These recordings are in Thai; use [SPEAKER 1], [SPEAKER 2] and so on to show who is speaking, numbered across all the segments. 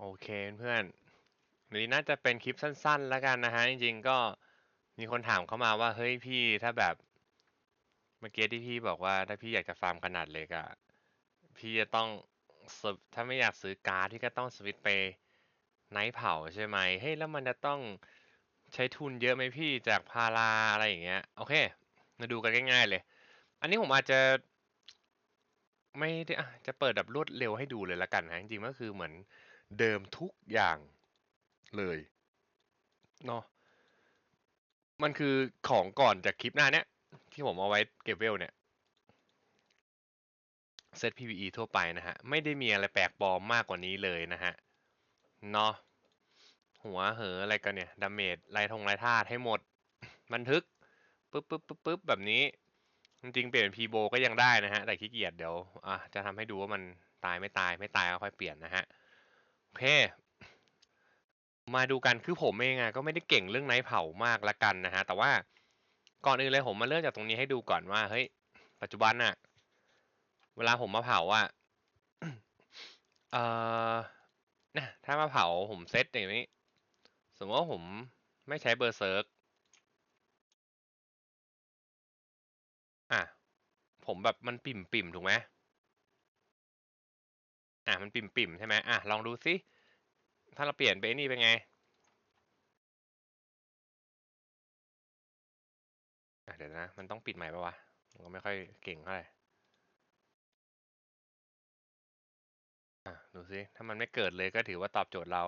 [SPEAKER 1] โอเคเพื่อนวันนี้น่าจะเป็นคลิปสั้นๆ แล้วกันนะฮะ จริงๆก็มีคนถามเข้ามาว่า เฮ้ยพี่ถ้าแบบเมื่อกี้ที่พี่บอกว่าถ้าพี่อยากจะฟาร์มขนาดเล็กอะพี่จะต้องถ้าไม่อยากซื้อการ์ดพี่ก็ต้องสวิตไปไนท์เผาใช่ไหมเฮ้ยแล้วมันจะต้องใช้ทุนเยอะไหมพี่จากพาราอะไรอย่างเงี้ย โอเค มาดูกันง่าย ๆ เลย อันนี้ผมอาจจะไม่ได้จะเปิดแบบรวดเร็วให้ดูเลยละกันนะจริงๆก็คือเหมือน เดิมทุกอย่างเลยเนาะมันคือของก่อนจากคลิปหน้าเนี้ย ที่ผมเอาไว้เก็บเวลเนี่ยเซต PVE ทั่วไปนะฮะ ไม่ได้มีอะไรแปลกปลอมมากกว่านี้เลยนะฮะเนาะหัวเหออะไรกันเนี่ยดาเมจไรทงไรธาตุให้หมด บันทึกปึ๊บปึ๊บปึ๊บปึ๊บแบบนี้ จริงเปลี่ยนพีโบก็ยังได้นะฮะ แต่ขี้เกียจเดี๋ยวอะจะทำให้ดูว่ามันตายไม่ตายไม่ตายก็ค่อยเปลี่ยนนะฮะ เค มาดูกันคือผมเองอะก็ไม่ได้เก่งเรื่องไนท์เผามากละกันนะฮะ แต่ว่าก่อนอื่นเลยผมมาเริ่มจากตรงนี้ให้ดูก่อนว่าเฮ้ยปัจจุบันอะเวลาผมมาเผาอะเอ่อนะถ้ามาเผาผมเซตอย่างนี้ สมมติว่าผมไม่ใช้เบอร์เซิร์กอะผมแบบมันปิ่มปิ่มถูกไหม อะมันปิ่มปิ่มใช่ไหมอะลองดูซิ ถ้าเราเปลี่ยนไปนี่เป็นไงอะเดี๋ยวนะ มันต้องปิดใหม่ปะวะมันก็ไม่ค่อยเก่งเท่าไหร่อะดูซิถ้ามันไม่เกิดเลยก็ถือว่าตอบโจทย์เรา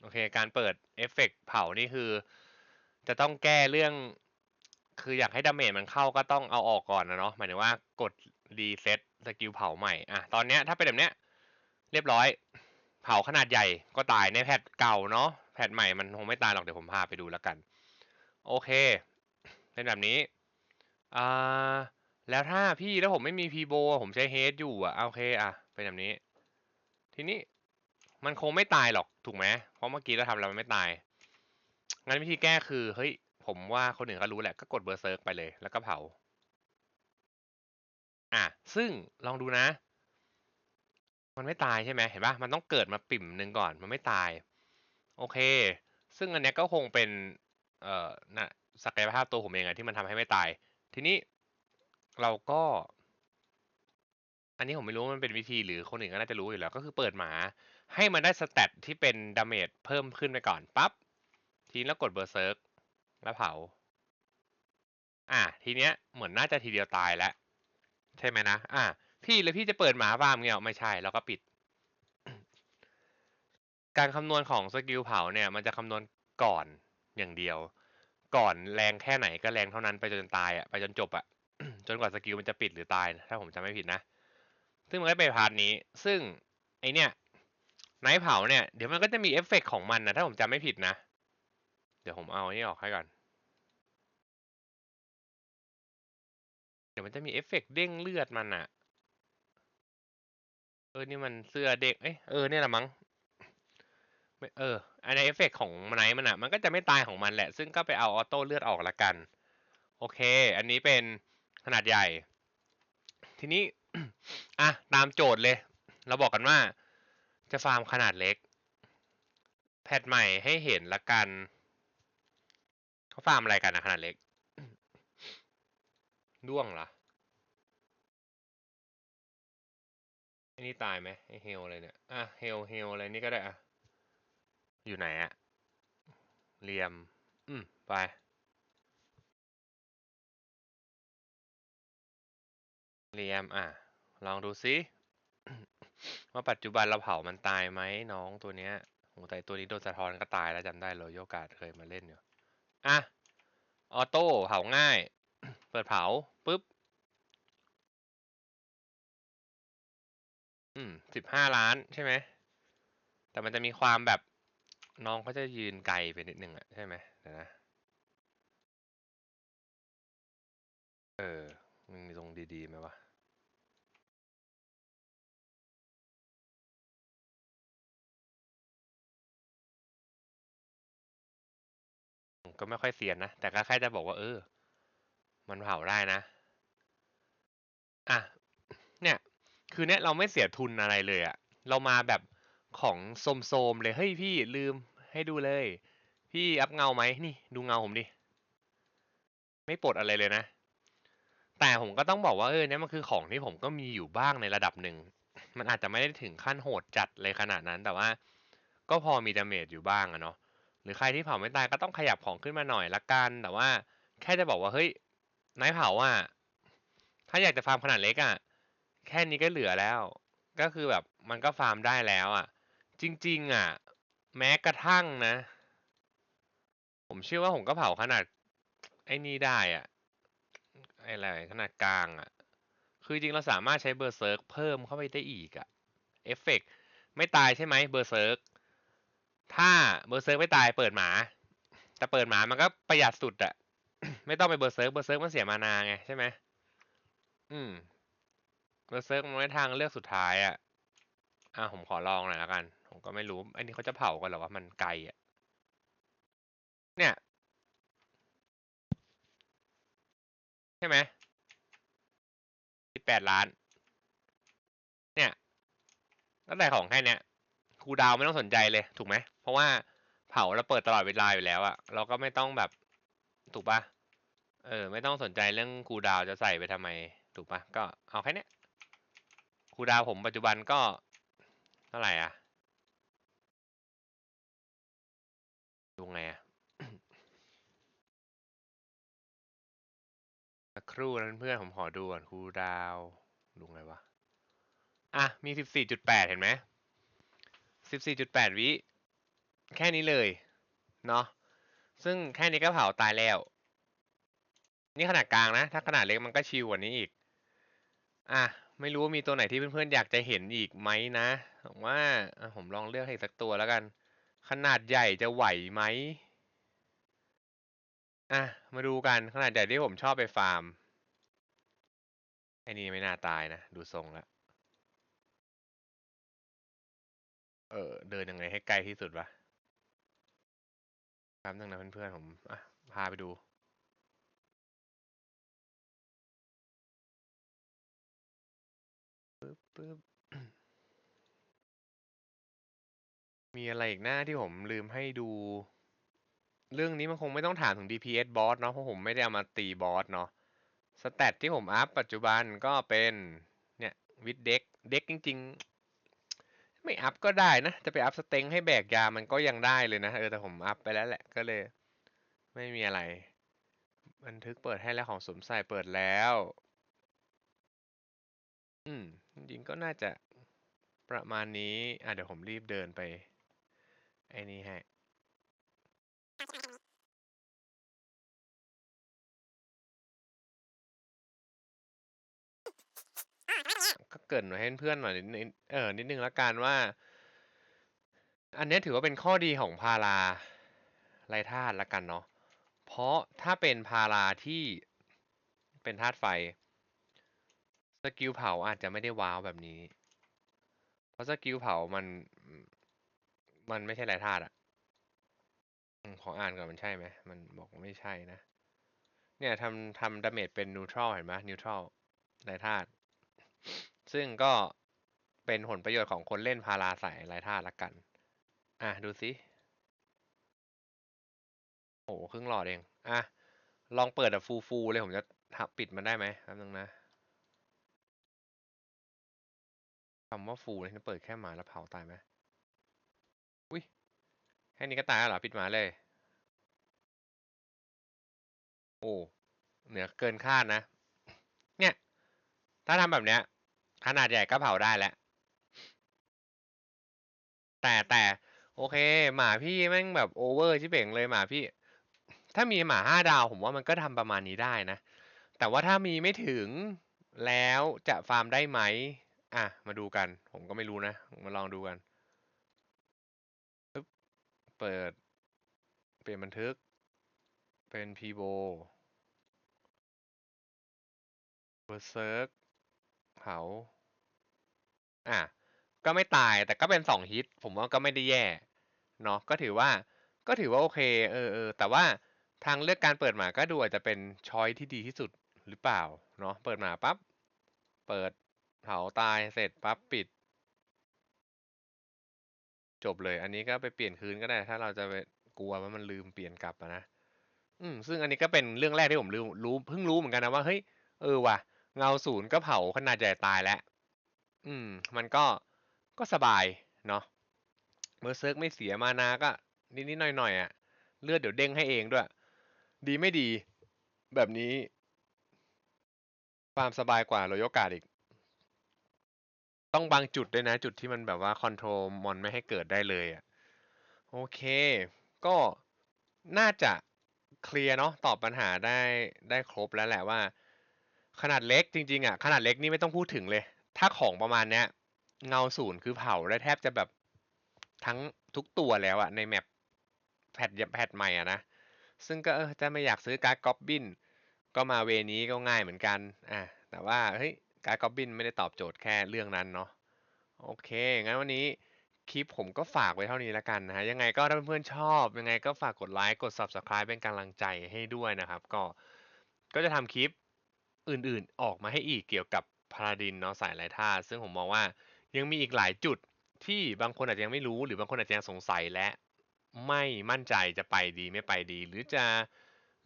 [SPEAKER 1] โอเค การเปิดเอฟเฟกต์เผานี่คือ จะต้องแก้เรื่อง คืออยากให้ดาเมจมันเข้าก็ต้องเอาออกก่อนนะเนาะหมายถึงว่ากด รีเซ็ตสกิลเผาใหม่อะตอนเนี้ยถ้าเป็นแบบเนี้ยเรียบร้อย เผาขนาดใหญ่ก็ตายในแพทเก่าเนาะแพทใหม่มันคงไม่ตายหรอกเดี๋ยวผมพาไปดูแล้วกัน โอเค เป็นแบบนี้อ่าแล้วถ้าพี่แล้วผมไม่มีพีโบผมใช้เฮดอยู่อะโอเคอะเป็นแบบนี้ ทีนี้มันคงไม่ตายหรอกถูกไหมเพราะเมื่อกี้เราทำแล้วมันไม่ตาย งั้นวิธีแก้คือเฮ้ยผมว่าคนอื่นก็รู้แหละก็กดเบอร์เซิร์กไปเลยแล้วก็เผา อะซึ่งลองดูนะ มันไม่ตายใช่ไหมเห็นปะมันต้องเกิดมาปิ่มหนึ่งก่อนมันไม่ตาย โอเค ซึ่งอันเนี้ยก็คงเป็นเอ่อนะศักยภาพตัวผมเองอะที่มันทำให้ไม่ตาย ทีนี้เราก็ อันนี้ผมไม่รู้ว่ามันเป็นวิธีหรือคนอื่นก็น่าจะรู้อยู่แล้ว ก็คือเปิดหมา ให้มันได้สเตตที่เป็นดาเมจเพิ่มขึ้นไปก่อนปั๊บทีนี้แล้วกดเบอร์เซิร์กแล้วเผา อะทีเนี้ยเหมือนน่าจะทีเดียวตายแล้ว ใช่ไหมนะ อะพี่แล้วพี่จะเปิดหมาฟาร์มเงี้ยไม่ใช่แล้วก็ปิด การคำนวณของสกิลเผาเนี่ย มันจะคำนวณก่อนอย่างเดียว ก่อนแรงแค่ไหนก็แรงเท่านั้นไปจนตายอะไปจนจบอะจนกว่าสกิลมันจะปิดหรือตายถ้าผมจำไม่ผิดนะ ซึ่งมันก็เป็นพาร์ทนี้ ซึ่งไอเนี่ยไนท์เผาเนี่ย เดี๋ยวมันก็จะมีเอฟเฟกของมันนะถ้าผมจำไม่ผิดนะ เดี๋ยวผมเอาอันนี้ออกให้ก่อน เดี๋ยวมันจะมีเอฟเฟกเด้งเลือดมันอะเออ นี่มันเสื้อเด็ก เอ้ย เออ เนี่ยแหละมั้งเออ อันในเอฟเฟกของไนท์มันอะมันก็จะไม่ตายของมันแหละ ซึ่งก็ไปเอาออโต้เลือดออกละกัน โอเค อันนี้เป็นขนาดใหญ่ ทีนี้ อะ ตามโจทย์เลย เราบอกกันว่า จะฟาร์มขนาดเล็ก แพทใหม่ให้เห็นละกัน เขาฟาร์มอะไรกันนะขนาดเล็ก ด้วงเหรอไอ้นี่ตายไหมไอ้เฮลอะไรเนี่ย อะ เฮล เฮล อะไรนี่ก็ได้อะ อยู่ไหนอะเหลี่ยม อืม ไป เหลี่ยม อะ ลองดูซิว่าปัจจุบันเราเผามันตายไหมน้องตัวเนี้ยโหแต่ตัวนี้โดนสะท้อนก็ตายแล้วจำได้เลยโยกาสเคยมาเล่นอยู่ อะ ออโต้ เผาง่าย เปิดเผาปุ๊บ อืมสิบห้าล้านใช่ไหม แต่มันจะมีความแบบน้องเขาจะยืนไกลไปนิดนึงอะใช่ไหมเดี๋ยวนะ เออมันมีตรงดีๆไหมวะก็ไม่ค่อยเซียนนะ แต่ก็แค่จะบอกว่าเออ มันเผาได้นะ อะ เนี่ย คือเนี่ยเราไม่เสียทุนอะไรเลยอะเรามาแบบของโสมๆเลย เฮ้ยพี่ลืมให้ดูเลย พี่อัพเงาไหมนี่ ดูเงาผมดิ ไม่ปลดอะไรเลยนะ แต่ผมก็ต้องบอกว่าเออเนี่ยมันคือของที่ผมก็มีอยู่บ้างในระดับหนึ่ง มันอาจจะไม่ได้ถึงขั้นโหดจัดเลยขนาดนั้น แต่ว่า ก็พอมีดาเมจอยู่บ้างอะเนาะ หรือใครที่เผาไม่ตายก็ต้องขยับของขึ้นมาหน่อยละกัน แต่ว่าแค่จะบอกว่าเฮ้ย นายเผาอะ ถ้าอยากจะฟาร์มขนาดเล็กอะ แค่นี้ก็เหลือแล้ว ก็คือแบบมันก็ฟาร์มได้แล้วอะ จริง ๆ อะ แม้กระทั่งนะ ผมเชื่อว่าผมก็เผาขนาด ไอ้นี่ได้อะ ไอ้อะไรขนาดกลางอะ คือจริงเราสามารถใช้เบอร์เซิร์กเพิ่มเข้าไปได้อีกอะ เอฟเฟกไม่ตายใช่ไหมเบอร์เซิร์กถ้าเบอร์เซิร์กไม่ตายเปิดหมา แต่เปิดหมามันก็ประหยัดสุดอะ ไม่ต้องไปเบอร์เซิร์กเบอร์เซิร์กมันเสียมานาไงใช่ไหมอืมเบอร์เซิร์กมันไม่ทางเลือกสุดท้ายอะอะผมขอลองหน่อยละกัน ผมก็ไม่รู้อันนี้เขาจะเผากันหรอว่ามันไกลอะ เนี่ย ใช่ไหมสิบแปดล้าน เนี่ยตั้งแต่ของแค่เนี้ยครูดาวไม่ต้องสนใจเลย ถูกไหม เพราะว่าเผาเราเปิดตลอดเวลาอยู่แล้วอะเราก็ไม่ต้องแบบถูกปะ เออ ไม่ต้องสนใจเรื่องครูดาวจะใส่ไปทำไม ถูกปะก็เอาแค่เนี้ยครูดาวผมปัจจุบันก็ เท่าไหร่อะดูไงอะสักครู่นั้นเพื่อนผมขอดูก่อนครูดาวดูไงวะ อะ มีสิบสี่จุดแปดเห็นไหมสิบสี่จุดแปดวิ แค่นี้เลย เนาะซึ่งแค่นี้ก็เผาตายแล้ว นี่ขนาดกลางนะ ถ้าขนาดเล็กมันก็ชิวกว่านี้อีก อะ ไม่รู้ว่ามีตัวไหนที่เพื่อนๆอยากจะเห็นอีกไหมนะผมว่าผมลองเลือกให้สักตัวแล้วกัน ขนาดใหญ่จะไหวไหมอะ มาดูกันขนาดใหญ่ที่ผมชอบไปฟาร์มไอ้นี่ไม่น่าตายนะ ดูทรงแล้วเออเดินยังไงให้ใกล้ที่สุดวะแป๊บนึงนะเพื่อนๆผมอะพาไปดู ปึ๊บ มีอะไรอีกหน้าที่ผมลืมให้ดู เรื่องนี้มันคงไม่ต้องถามถึง DPS บอสเนาะเพราะผมไม่ได้เอามาตีบอสเนาะสแตทที่ผมอัพปัจจุบันก็เป็นเนี่ยวิดเด็กเด็กจริง ๆ ไม่อัพก็ได้นะ จะไปอัพสเต็งให้แบกยามันก็ยังได้เลยนะเออแต่ผมอัพไปแล้วแหละก็เลย ไม่มีอะไร บันทึกเปิดให้แล้วของสมใส่เปิดแล้ว อืม จริงๆก็น่าจะประมาณนี้ อะเดี๋ยวผมรีบเดินไป ไอ้นี่ให้ก็เกรินไว้ให้เพื่อนหน่อยนิดนึงเออนิดนึงละกันว่า อันนี้ถือว่าเป็นข้อดีของพาราไรธาตุละกันเนาะเพราะถ้าเป็นพาราที่เป็นธาตุไฟ สกิลเผาอาจจะไม่ได้ว้าวแบบนี้ เพราะสกิลเผามัน มันไม่ใช่ไรธาตุอะขออ่านก่อนมันใช่ไหม มันบอกว่าไม่ใช่นะ เนี่ยทำทำดาเมจเป็นนิวทรัลเห็นไหมนิวทรัลไรธาตุ ซึ่งก็เป็นผลประโยชน์ของคนเล่นพาราใส่ไรธาตุละกัน อะ ดูสิโอ้โหครึ่งหลอดเอง อะ ลองเปิดแบบฟูฟูเลยผมจะทับปิดมันได้ไหมแป๊บนึงนะำว่าฟูเนี่ยเปิดแค่หมาแล้วเผาตายไหมอุ้ยแค่นี้ก็ตายแล้วเหรอปิดหมาเลย โอ้เหนือเกินคาดนะ เนี่ย ถ้าทำแบบเนี้ย ขนาดใหญ่ก็เผาได้แล้ว แต่แต่โอเค หมาพี่แม่งแบบโอเวอร์ชิเป่งเลยหมาพี่ ถ้ามีหมาห้าดาวผมว่ามันก็ทำประมาณนี้ได้นะ แต่ว่าถ้ามีไม่ถึงแล้วจะฟาร์มได้ไหม อะ มาดูกัน ผมก็ไม่รู้นะ มาลองดูกันเปิด เปลี่ยนบันทึก เป็นพีโบเบอร์เซิร์กเผา อะ ก็ไม่ตายแต่ก็เป็นสองฮิต ผมว่าก็ไม่ได้แย่ เนาะก็ถือว่า ก็ถือว่าโอเค เออเออแต่ว่าทางเลือกการเปิดหมาก็ดูอาจจะเป็นช้อยที่ดีที่สุดหรือเปล่า เนาะเปิดหมาปั๊บ เปิด เผาตายเสร็จปั๊บปิด จบเลย อันนี้ก็ไปเปลี่ยนคืนก็ได้ ถ้าเราจะไปกลัวว่ามันลืมเปลี่ยนกลับนะอืมซึ่งอันนี้ก็เป็นเรื่องแรกที่ผมรู้รู้เพิ่งรู้เหมือนกันนะว่าเฮ้ยเออว่ะเงาศูนย์ก็เผาขนาดใหญ่ตายแล้วอืม มันก็ก็สบายเนาะเมอร์เซิร์กไม่เสียมานาก็นิดๆหน่อยๆอะ เลือดเดี๋ยวเด้งให้เองด้วย ดีไม่ดี แบบนี้ความสบายกว่าโรโยกาดอีก ต้องบางจุดด้วยนะ จุดที่มันแบบว่าคอนโทรลมอนไม่ให้เกิดได้เลยอะโอเค ก็น่าจะเคลียร์เนาะตอบปัญหาได้ได้ครบแล้วแหละว่า ขนาดเล็กจริงๆอะขนาดเล็กนี่ไม่ต้องพูดถึงเลย ถ้าของประมาณเนี้ยเงาศูนย์คือเผาได้แทบจะแบบทั้งทุกตัวแล้วอะในแมปแพทแพทใหม่อะนะซึ่งก็เออจะไม่อยากซื้อการ์ดก๊อบบินก็มาเวนี้ก็ง่ายเหมือนกันอะแต่ว่าเฮ้ย การ์ดกอบบินไม่ได้ตอบโจทย์แค่เรื่องนั้นเนาะโอเค งั้นวันนี้คลิปผมก็ฝากไว้เท่านี้แล้วกันนะฮะ ยังไงก็ถ้าเพื่อนๆชอบ ยังไงก็ฝากกดไลค์กด subscribe เป็นกำลังใจให้ด้วยนะครับ ก็ก็จะทำคลิปอื่นๆออกมาให้อีกเกี่ยวกับพาราดินเนาะสายไร้ท่า ซึ่งผมมองว่ายังมีอีกหลายจุดที่บางคนอาจจะยังไม่รู้หรือบางคนอาจจะยังสงสัยและ ไม่มั่นใจจะไปดีไม่ไปดี หรือจะ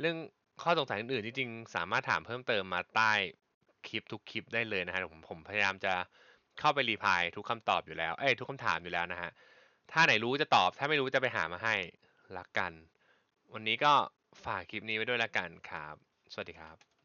[SPEAKER 1] เรื่องข้อสงสัยอื่นๆจริงๆสามารถถามเพิ่มเติมมาใต้ คลิปทุกคลิปได้เลยนะฮะผมผมพยายามจะเข้าไปรีพายทุกคำตอบอยู่แล้ว เอ้ยทุกคำถามอยู่แล้วนะฮะ ถ้าไหนรู้จะตอบ ถ้าไม่รู้จะไปหามาให้ละกัน วันนี้ก็ฝากคลิปนี้ไว้ด้วยละกันครับ สวัสดีครับ